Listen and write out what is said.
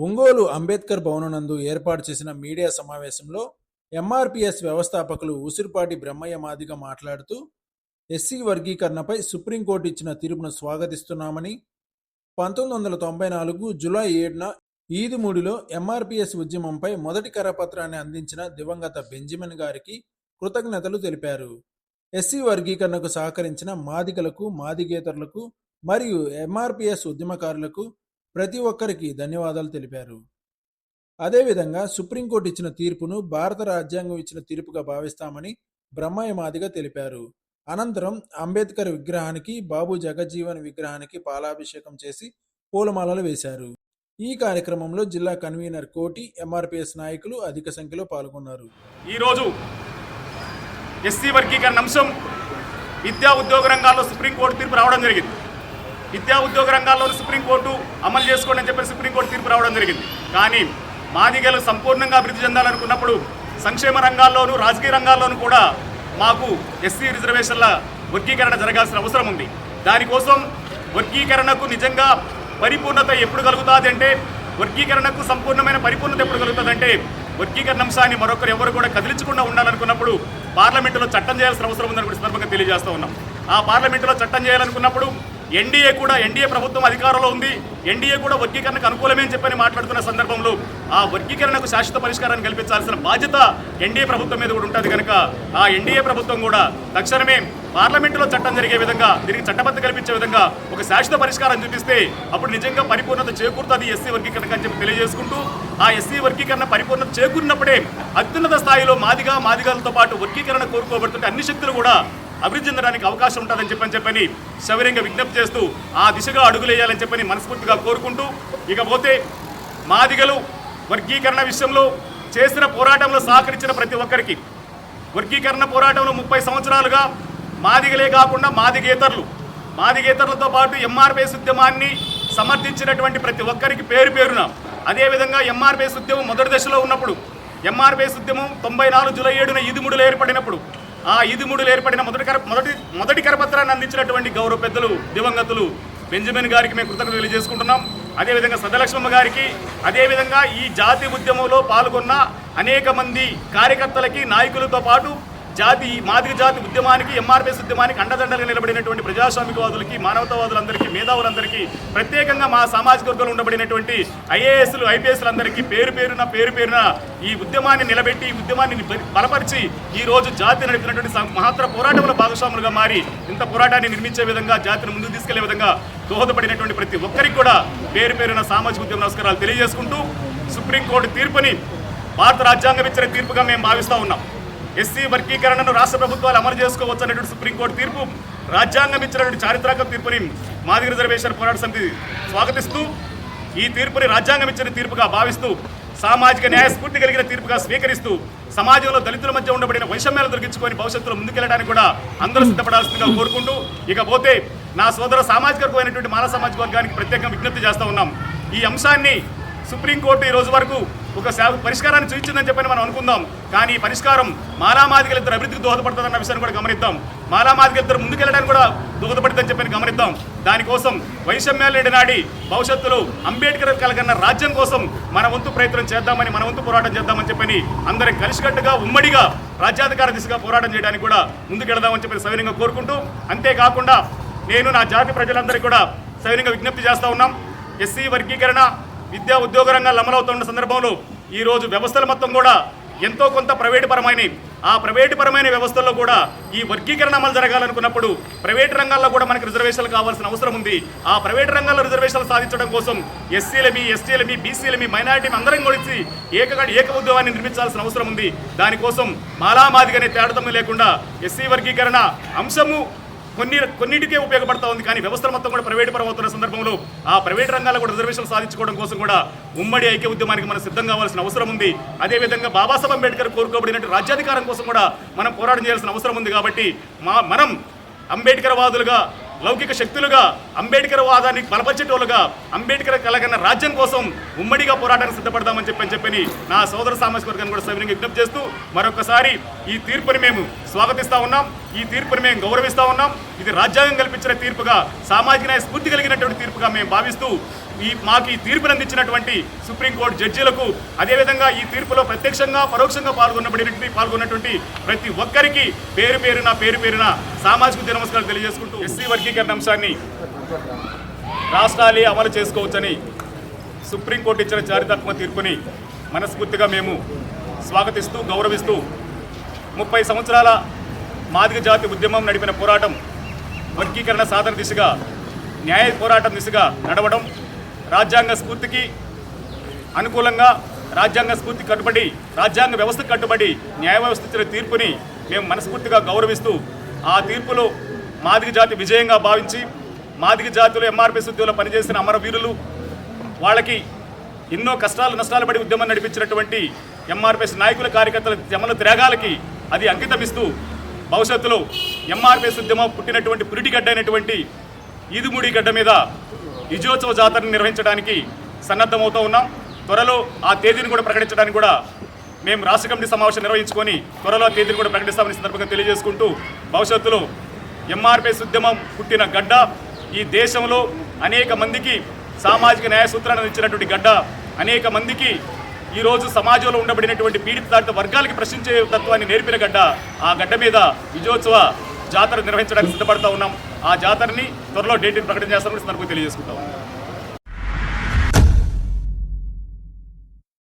ఒంగోలు అంబేద్కర్ భవనం నందు ఏర్పాటు చేసిన మీడియా సమావేశంలో ఎంఆర్పిఎస్ వ్యవస్థాపకులు ఉసిరిపాటి బ్రహ్మయ్య మాదిగ మాట్లాడుతూ ఎస్సీ వర్గీకరణపై సుప్రీంకోర్టు ఇచ్చిన తీర్పును స్వాగతిస్తున్నామని పంతొమ్మిది వందల తొంభై నాలుగు జులై ఏడున ఈదుమూడిలో ఎంఆర్పిఎస్ ఉద్యమంపై మొదటి కరపత్రాన్ని అందించిన దివంగత బెంజమిన్ గారికి కృతజ్ఞతలు తెలిపారు. ఎస్సీ వర్గీకరణకు సహకరించిన మాదిగలకు మాదిగేతరులకు మరియు ఎంఆర్పిఎస్ ఉద్యమకారులకు ప్రతి ఒక్కరికి ధన్యవాదాలు తెలిపారు. అదేవిధంగా సుప్రీంకోర్టు ఇచ్చిన తీర్పును భారత రాజ్యాంగం ఇచ్చిన తీర్పుగా భావిస్తామని బ్రహ్మయ్య మాదిగా తెలిపారు. అనంతరం అంబేద్కర్ విగ్రహానికి బాబు జగజ్జీవన్ విగ్రహానికి పాలాభిషేకం చేసి పూలమాలలు వేశారు. ఈ కార్యక్రమంలో జిల్లా కన్వీనర్ కోటి ఎంఆర్పిఎస్ నాయకులు అధిక సంఖ్యలో పాల్గొన్నారు. ఈరోజు ఎస్సీ వర్గీకరణ అంశం విద్యా ఉద్యోగ రంగాల్లో సుప్రీంకోర్టు తీర్పు రావడం జరిగింది. విద్యా ఉద్యోగ రంగాల్లో సుప్రీంకోర్టు అమలు చేసుకోండి అని చెప్పి సుప్రీంకోర్టు తీర్పు రావడం జరిగింది. కానీ మాదిగలు సంపూర్ణంగా అభివృద్ధి చెందాలనుకున్నప్పుడు సంక్షేమ రంగాల్లోనూ రాజకీయ రంగాల్లోనూ కూడా మాకు ఎస్సీ రిజర్వేషన్ల వర్గీకరణ జరగాల్సిన అవసరం ఉంది. దానికోసం వర్గీకరణకు నిజంగా పరిపూర్ణత ఎప్పుడు కలుగుతుంది అంటే వర్గీకరణకు సంపూర్ణమైన పరిపూర్ణత ఎప్పుడు కలుగుతుందంటే వర్గీకరణ అంశాన్ని మరొకరు ఎవరు కూడా కదిలించకుండా ఉండాలనుకున్నప్పుడు పార్లమెంటులో చట్టం చేయాల్సిన అవసరం ఉందని కూడా సందర్భంగా తెలియజేస్తూ ఉన్నాం. ఆ పార్లమెంటులో చట్టం చేయాలనుకున్నప్పుడు ఎన్డీఏ కూడా ఎన్డీఏ ప్రభుత్వం అధికారంలో ఉంది. ఎన్డీఏ కూడా వర్గీకరణకు అనుకూలమే అని చెప్పని మాట్లాడుతున్న సందర్భంలో ఆ వర్గీకరణకు శాశ్వత పరిష్కారాన్ని కల్పించాల్సిన బాధ్యత ఎన్డీఏ ప్రభుత్వం మీద కూడా ఉంటుంది కనుక ఆ ఎన్డీఏ ప్రభుత్వం కూడా తక్షణమే పార్లమెంటులో చట్టం జరిగే విధంగా దీనికి చట్టబద్ధ కల్పించే విధంగా ఒక శాశ్వత పరిష్కారం చూపిస్తే అప్పుడు నిజంగా పరిపూర్ణత చేకూరుతుంది ఎస్సీ వర్గీకరణ అని చెప్పి తెలియజేసుకుంటూ ఆ ఎస్సీ వర్గీకరణ పరిపూర్ణత చేకూరినప్పుడే అత్యున్నత స్థాయిలో మాదిగా మాదిగాలతో పాటు వర్గీకరణ కోరుకోబడుతుంటే అన్ని శక్తులు కూడా అభివృద్ధి చెందడానికి అవకాశం ఉంటుందని చెప్పని చెప్పని సవిరంగా విజ్ఞప్తి చేస్తూ ఆ దిశగా అడుగులేయాలని చెప్పని మనస్ఫూర్తిగా కోరుకుంటూ ఇకపోతే మాదిగలు వర్గీకరణ విషయంలో చేసిన పోరాటంలో సహకరించిన ప్రతి ఒక్కరికి వర్గీకరణ పోరాటంలో ముప్పై సంవత్సరాలుగా మాదిగలే కాకుండా మాదిగేతరులు. మాదిగేతరులతో పాటు ఎంఆర్పేస్ ఉద్యమాన్ని సమర్థించినటువంటి ప్రతి ఒక్కరికి పేరు పేరున అదేవిధంగా ఎంఆర్పేస్ ఉద్యమం మొదటి దశలో ఉన్నప్పుడు ఎంఆర్పిఎస్ ఉద్యమం తొంభై నాలుగు జూలై ఏడున ఇదిముడులు ఏర్పడినప్పుడు ఆ ఇదిముడులు ఏర్పడిన మొదటి కర మొదటి మొదటి కరపత్రాన్ని అందించినటువంటి గౌరవ పెద్దలు దివంగతులు బెంజమిన్ గారికి మేము కృతజ్ఞతలు తెలియజేసుకుంటున్నాం. అదేవిధంగా సదలక్ష్మమ్మ గారికి అదేవిధంగా ఈ జాతి ఉద్యమంలో పాల్గొన్న అనేక మంది కార్యకర్తలకి నాయకులతో పాటు జాతి మాదిరి జాతి ఉద్యమానికి ఎంఆర్ఎస్ ఉద్యమానికి అండదండలుగా నిలబడినటువంటి ప్రజాస్వామికవాదులకి మానవతావాదులందరికీ మేధావులందరికీ ప్రత్యేకంగా మా సామాజిక వర్గంలో ఉండబడినటువంటి ఐఏఎస్లు ఐపీఎస్లందరికీ పేరు పేరున పేరు పేరున ఈ ఉద్యమాన్ని నిలబెట్టి ఈ ఉద్యమాన్ని బలపరిచి ఈ రోజు జాతి నడిపినటువంటి మహత్తర పోరాటంలో భాగస్వాములుగా మారి ఇంత పోరాటాన్ని నిర్మించే విధంగా జాతిని ముందుకు తీసుకెళ్ళే విధంగా దోహదపడినటువంటి ప్రతి ఒక్కరికి కూడా పేరు పేరున సామాజిక ఉద్యమ నమస్కారాలు తెలియజేసుకుంటూ సుప్రీంకోర్టు తీర్పుని భారత రాజ్యాంగం ఇచ్చిన తీర్పుగా మేము భావిస్తూ ఉన్నాం. ఎస్సీ వర్గీకరణను రాష్ట్ర ప్రభుత్వాలు అమలు చేసుకోవచ్చు అనేటువంటి సుప్రీంకోర్టు తీర్పు రాజ్యాంగం ఇచ్చినటువంటి చారిత్రక తీర్పుని మాదిగ రిజర్వేషన్ పోరాట సమితి స్వాగతిస్తూ ఈ తీర్పుని రాజ్యాంగం ఇచ్చిన తీర్పుగా భావిస్తూ సామాజిక న్యాయ స్ఫూర్తి కలిగిన తీర్పుగా స్వీకరిస్తూ సమాజంలో దళితుల మధ్య ఉండబడిన వైషమ్యాలు దొరికించుకొని భవిష్యత్తులో ముందుకెళ్ళడానికి కూడా అందరూ సిద్ధపడాల్సిందిగా కోరుకుంటూ ఇకపోతే నా సోదర సామాజిక వర్గమైనటువంటి మానవ సామాజిక వర్గానికి ప్రత్యేకంగా విజ్ఞప్తి చేస్తూ ఉన్నాం. ఈ అంశాన్ని సుప్రీంకోర్టు ఈ రోజు వరకు ఒక పరిష్కారాన్ని చూపించిందని చెప్పని మనం అనుకుందాం. కానీ ఈ పరిష్కారం మాలామాదిగలు ఇద్దరు అభివృద్ధికి దోహదపడుతుందన్న విషయాన్ని కూడా గమనిద్దాం. మాలామాదిగలు ఇద్దరు ముందుకెళ్ళడానికి కూడా దోహదపడుతుందని చెప్పని గమనిద్దాం. దానికోసం వైషమ్యాలు నాడి భవిష్యత్తులో అంబేద్కర్ కలగన్న రాజ్యం కోసం మన వంతు ప్రయత్నం చేద్దామని మన వంతు పోరాటం చేద్దామని చెప్పని అందరం కలిసికట్టుగా ఉమ్మడిగా రాజ్యాధికార దిశగా పోరాటం చేయడానికి కూడా ముందుకెళదామని చెప్పి సవినంగా కోరుకుంటూ అంతేకాకుండా నేను నా జాతి ప్రజలందరికీ కూడా సవినంగా విజ్ఞప్తి చేస్తా ఉన్నాం. ఎస్సీ వర్గీకరణ విద్యా ఉద్యోగ రంగాలు అమలవుతున్న సందర్భంలో ఈ రోజు వ్యవస్థలు మొత్తం కూడా ఎంతో కొంత ప్రైవేటు పరమైనవి ఆ ప్రైవేటు పరమైన వ్యవస్థల్లో కూడా ఈ వర్గీకరణ అమలు జరగాలనుకున్నప్పుడు ప్రైవేటు రంగాల్లో కూడా మనకి రిజర్వేషన్లు కావాల్సిన అవసరం ఉంది. ఆ ప్రైవేటు రంగాల్లో రిజర్వేషన్లు సాధించడం కోసం ఎస్సీలమి ఎస్టీలమి బీసీలమి మైనారిటీ అందరం కలిసి ఏకగా ఏక ఉద్యోగాన్ని నిర్మించాల్సిన అవసరం ఉంది. దానికోసం మాలామాదిగానే తేడతమ్ము లేకుండా ఎస్సీ వర్గీకరణ అంశము కొన్ని కొన్నిటికే ఉపయోగపడతా ఉంది. కానీ వ్యవస్థలు మొత్తం కూడా ప్రైవేట్ పరం అవుతున్న సందర్భంలో ఆ ప్రైవేట్ రంగాల్లో కూడా రిజర్వేషన్ సాధించుకోవడం కోసం కూడా ఉమ్మడి ఐక్య ఉద్యమానికి మనం సిద్ధం కావాల్సిన అవసరం ఉంది. అదేవిధంగా బాబాసాహెబ్ అంబేద్కర్ కోరుకోబడినట్టు రాజ్యాధికారం కోసం కూడా మనం పోరాటం చేయాల్సిన అవసరం ఉంది కాబట్టి మా మనం అంబేద్కర్ వాదులుగా లౌకిక శక్తులుగా అంబేద్కర్ వాదాన్ని బలపరిచేటోళ్ళుగా అంబేద్కర్ కలగన్న రాజ్యం కోసం ఉమ్మడిగా పోరాటానికి సిద్ధపడదామని చెప్పని చెప్పని నా సోదర సామాజిక వర్గాన్ని కూడా సవినంగా విజ్ఞప్తి చేస్తూ మరొకసారి ఈ తీర్పుని మేము స్వాగతిస్తూ ఉన్నాం. ఈ తీర్పుని మేము గౌరవిస్తా ఉన్నాం. ఇది రాజ్యాంగం కల్పించిన తీర్పుగా సామాజిక న్యాయ స్ఫూర్తి కలిగినటువంటి తీర్పుగా మేము భావిస్తూ ఈ మాకు ఈ తీర్పును అందించినటువంటి సుప్రీంకోర్టు జడ్జీలకు అదేవిధంగా ఈ తీర్పులో ప్రత్యక్షంగా పరోక్షంగా పాల్గొనబడినటువంటి పాల్గొన్నటువంటి ప్రతి ఒక్కరికి పేరు పేరున పేరు పేరున సామాజిక దినమస్కారం తెలియజేసుకుంటూ ఎస్సీ వర్గీకరణ అంశాన్ని రాష్ట్రాలే అమలు చేసుకోవచ్చని సుప్రీంకోర్టు ఇచ్చిన చారిత్రాత్మక తీర్పుని మనస్ఫూర్తిగా మేము స్వాగతిస్తూ గౌరవిస్తూ ముప్పై సంవత్సరాల మాదిగ జాతి ఉద్యమం నడిపిన పోరాటం వర్గీకరణ సాధన దిశగా న్యాయ పోరాటం దిశగా నడవడం రాజ్యాంగ స్ఫూర్తికి అనుకూలంగా రాజ్యాంగ స్ఫూర్తి కట్టుబడి రాజ్యాంగ వ్యవస్థకు కట్టుబడి న్యాయ వ్యవస్థ ఇచ్చిన తీర్పుని మేము మనస్ఫూర్తిగా గౌరవిస్తూ ఆ తీర్పులో మాదిగ జాతి విజయంగా భావించి మాదిగ జాతులు ఎంఆర్పీ ఉద్యోగంలో పనిచేసిన అమరవీరులు వాళ్ళకి ఎన్నో కష్టాలు నష్టాలు పడి ఉద్యమం నడిపించినటువంటి ఎంఆర్పిఎస్ నాయకుల కార్యకర్తల జమల త్యాగాలకి అది అంకితమిస్తూ భవిష్యత్తులో ఎంఆర్పిఎస్ ఉద్యమం పుట్టినటువంటి పురిటిగడ్డ అయినటువంటి ఈదుముడి గడ్డ మీద విజయోత్సవ జాతరను నిర్వహించడానికి సన్నద్ధమవుతూ ఉన్నాం. త్వరలో ఆ తేదీని కూడా ప్రకటించడానికి కూడా మేము రాష్ట్ర కమిటీ సమావేశం నిర్వహించుకొని త్వరలో ఆ తేదీని కూడా ప్రకటిస్తామని సందర్భంగా తెలియజేసుకుంటూ భవిష్యత్తులో ఎంఆర్పిఎస్ ఉద్యమం పుట్టిన గడ్డ ఈ దేశంలో అనేక మందికి సామాజిక న్యాయ సూత్రాన్ని ఇచ్చినటువంటి గడ్డ అనేక మందికి ఈరోజు సమాజంలో ఉండబడినటువంటి పీడిత తాడిత వర్గాలకి ప్రశ్నించే తత్వాన్ని నేర్పిన గడ్డ ఆ గడ్డ మీద విజయోత్సవ జాతర నిర్వహించడానికి సిద్ధపడతా ఉన్నాం. ఆ జాతరని త్వరలో డేట్ని ప్రకటన చేస్తామని సందర్భంగా తెలియజేసుకుంటాం.